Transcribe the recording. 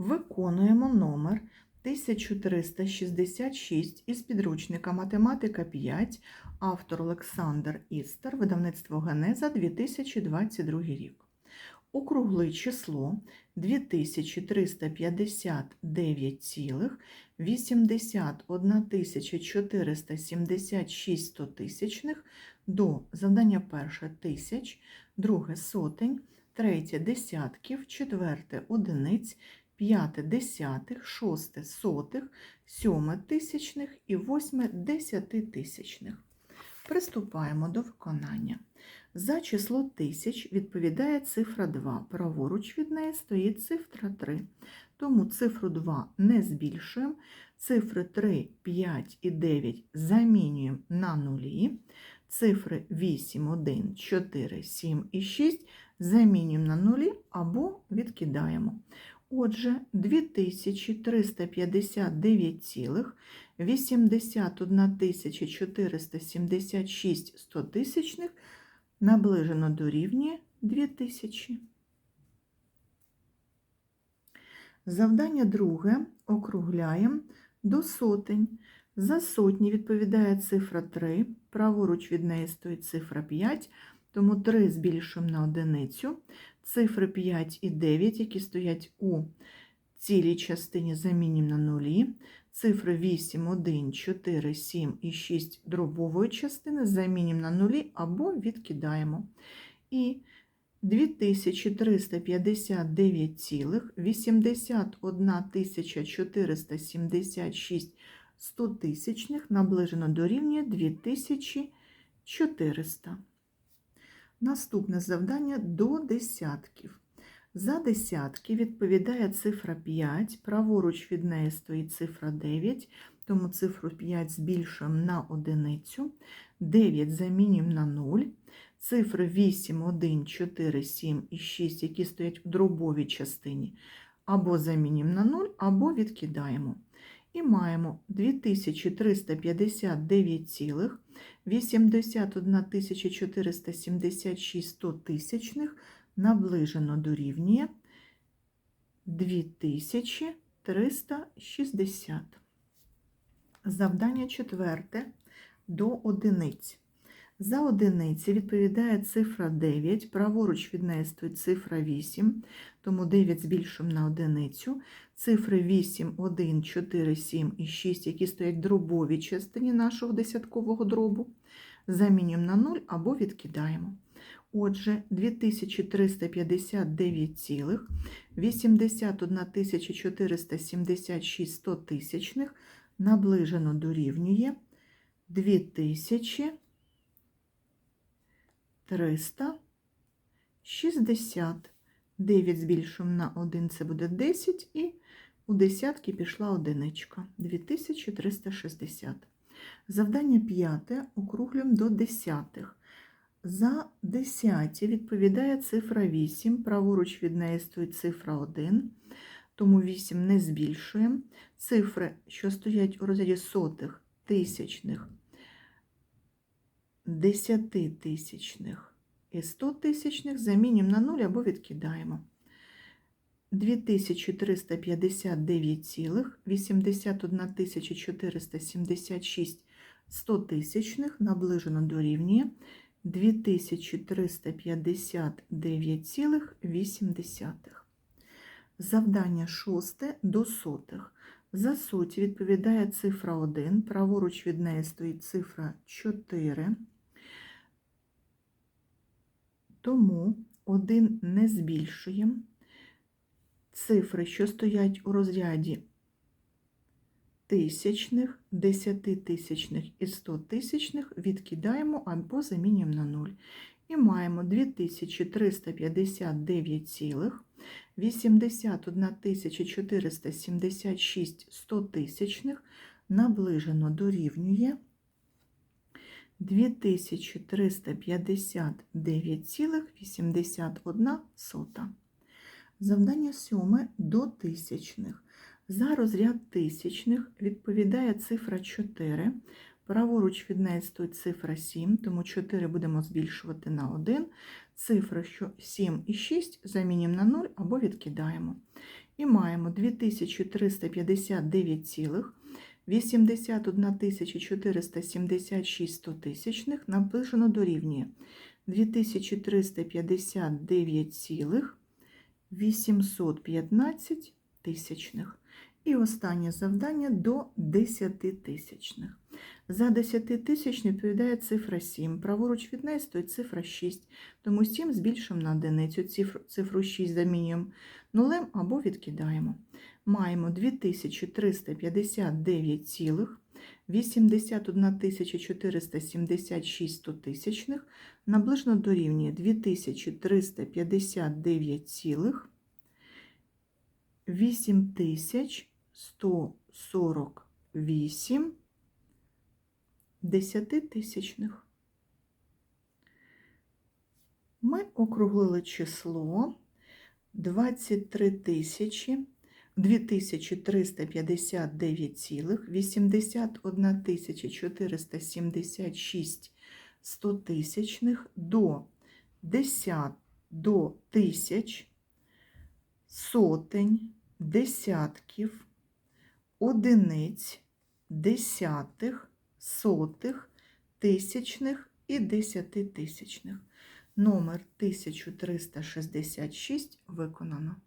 Виконуємо номер 1366 із підручника Математика 5, автор Олександр Істер, видавництво Генеза 2022 рік. Округли число 2359,81 стотисячних до завдання перше тисяч, друге сотень, третє десятків, четверте одиниць, п'яте десятих, шосте сотих, сьоме тисячних і восьме десятитисячних. Приступаємо до виконання. За число тисяч відповідає цифра 2. Праворуч від неї стоїть цифра 3. Тому цифру 2 не збільшуємо. Цифри 3, 5 і 9 замінюємо на нулі. Цифри 8, 1, 4, 7 і 6 замінюємо на нулі або відкидаємо. Отже, 2359,81 476 стотисячних наближено дорівнює 2000. Завдання друге округляємо до сотень. За сотні відповідає цифра 3, праворуч від неї стоїть цифра 5, тому 3 збільшуємо на одиницю. Цифри 5 і 9, які стоять у цілій частині, замінюємо на нулі. Цифри 8, 1, 4, 7 і 6 дробової частини замінюємо на нулі або відкидаємо. І 2359,81 476 стотисячних наближено дорівнює 2400. Наступне завдання до десятків. За десятки відповідає цифра 5, праворуч від неї стоїть цифра 9, тому цифру 5 збільшуємо на одиницю, 9 замінюємо на 0, цифри 8, 1, 4, 7 і 6, які стоять у дробовій частині, або замінюємо на 0, або відкидаємо. І маємо 2359,81 476 стотисячних наближено дорівнює 2360. Завдання четверте до одиниць. За одиниці відповідає цифра 9, праворуч від неї стоїть цифра 8, тому 9 збільшуємо на одиницю. Цифри 8, 1, 4, 7 і 6, які стоять в дробовій частині нашого десяткового дробу, замінюємо на 0 або відкидаємо. Отже, 2359,81 476 стотисячних наближено дорівнює 2360. 9 збільшуємо на 1, це буде 10, і у десятки пішла одиничка 2360. Завдання п'яте округлюємо до десятих. За десяті відповідає цифра 8, праворуч від неї стоїть цифра 1, тому 8 не збільшуємо. Цифри, що стоять у розряді сотих, тисячних, десятитисячних і 100 тисячних замінюємо на 0 або відкидаємо. 2359,81 476 стотисячних наближено дорівнює 2359,8. Завдання шосте до сотих. За соті відповідає цифра 1, праворуч від неї стоїть цифра 4. Тому 1 не збільшуємо. Цифри, що стоять у розряді тисячних, десятитисячних і стотисячних, відкидаємо або замінюємо на 0. І маємо 2359,81 476 стотисячних наближено дорівнює 2359,81. Завдання сьоме до тисячних. За розряд тисячних відповідає цифра 4. Праворуч від неї стоїть цифра 7, тому 4 будемо збільшувати на 1. Цифри що 7 і 6 замінюємо на 0 або відкидаємо. І маємо 2359,81 476 стотисячних наближено дорівнює 2359,815 тисячних. І останнє завдання до 10 тисячних. За 10 тисяч відповідає цифра 7. Праворуч від неї стоїть цифра 6. Тому 7 збільшуємо на одиницю, цифру 6 замінюємо нулем або відкидаємо. Маємо 2359,81 476 стотисячних наближено дорівнює 2359,8148 десятитисячних. Ми округлили число 23 тисячі 2359,81 476 стотисячних до 10 до тисяч, сотень, десятків, одиниць, десятих, сотих, тисячних і десятитисячних. Номер 1366 виконано.